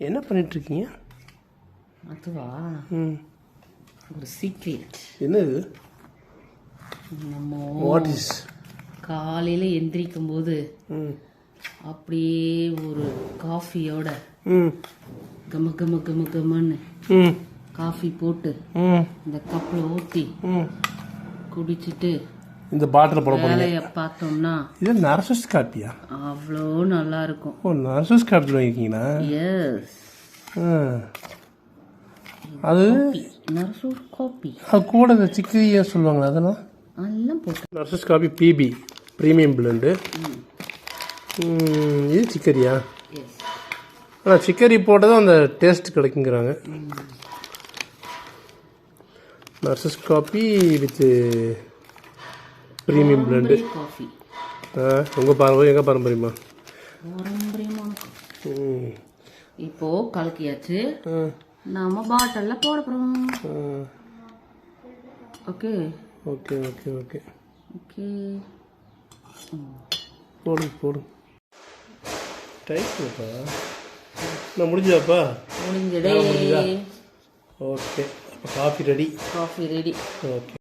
என்ன பண்ணிகிட்ருக்கீங்க அதுவா? ம். ஒரு சீக்ரெட் என்ன இது நம்ம வாட் இஸ் காலையில் எந்திரிக்கும் போது ம். அப்படியே ஒரு காஃபியோட ம். கம கம கம கமன்னு காஃபி போட்டு இந்த கப்பில் ஊற்றி குடிச்சிட்டு இந்த பாட்டில் போட போகிறீங்க வேலையை பார்த்தோம்னா இது நர்சஸ் காப்பியா? அவ்வளோ நல்லா இருக்கும். ஓ நர்சஸ் காப்பி வாங்கிக்கிங்களா எஸ் அது நரசூர் காப்பி. அது கூட இந்த சிக்கரியை சொல்லுவாங்களா அதெல்லாம்? எல்லாம் போட்டு நர்சஸ் காப்பி பிபி ப்ரீமியம் பிளண்டு இது சிக்கரியா? ஆனால் சிக்கரி போட்டால் அந்த taste கிடைக்குங்கிறாங்க. Narasu's coffee with premium blend coffee உங்கள் பாரம்பரியம்? எங்கள் பாரம்பரியமா பாரம்பரியமான ம். இப்போ கலக்கியாச்சு. நாம பாட்டில்ல போட போறோம் okay. Okay okay okay. Okay. போடுங்க போடுங்க டைப்ப்பா நான் முடிஞ்சாப்பா முடிஞ்சதே. Okay. Coffee ready coffee ready okay.